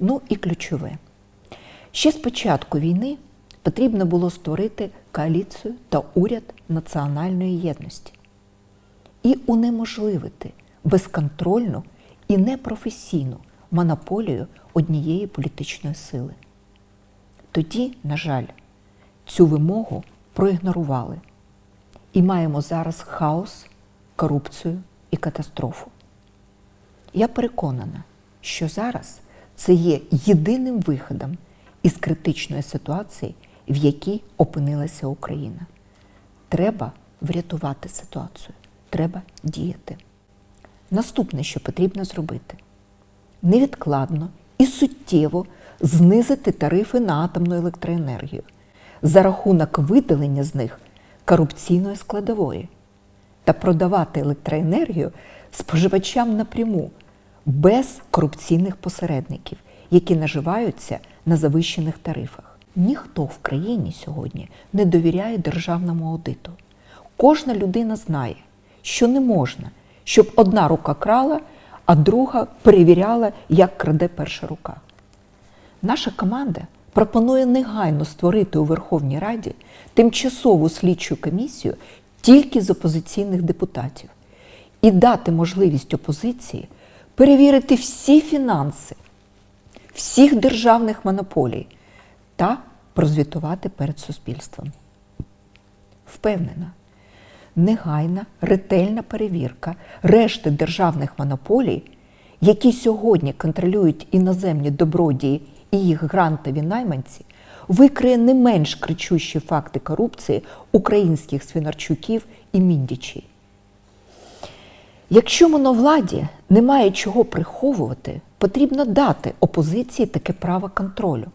Ну і ключове. Ще з початку війни потрібно було створити коаліцію та уряд національної єдності і унеможливити безконтрольну і непрофесійну монополію однієї політичної сили. Тоді, на жаль, цю вимогу проігнорували і маємо зараз хаос, корупцію і катастрофу. Я переконана, що зараз це є єдиним виходом із критичної ситуації, в якій опинилася Україна. Треба врятувати ситуацію, треба діяти. Наступне, що потрібно зробити, невідкладно і суттєво знизити тарифи на атомну електроенергію за рахунок видалення з них корупційної складової та продавати електроенергію споживачам напряму без корупційних посередників, які наживаються на завищених тарифах. Ніхто в країні сьогодні не довіряє державному аудиту. Кожна людина знає, що не можна, щоб одна рука крала, а друга перевіряла, як краде перша рука. Наша команда пропонує негайно створити у Верховній Раді тимчасову слідчу комісію тільки з опозиційних депутатів і дати можливість опозиції перевірити всі фінанси всіх державних монополій та прозвітувати перед суспільством. Впевнена, негайна ретельна перевірка решти державних монополій, які сьогодні контролюють іноземні добродії і їх грантові найманці, викриє не менш кричущі факти корупції українських свинарчуків і міндічів. Якщо моновладі немає чого приховувати, потрібно дати опозиції таке право контролю.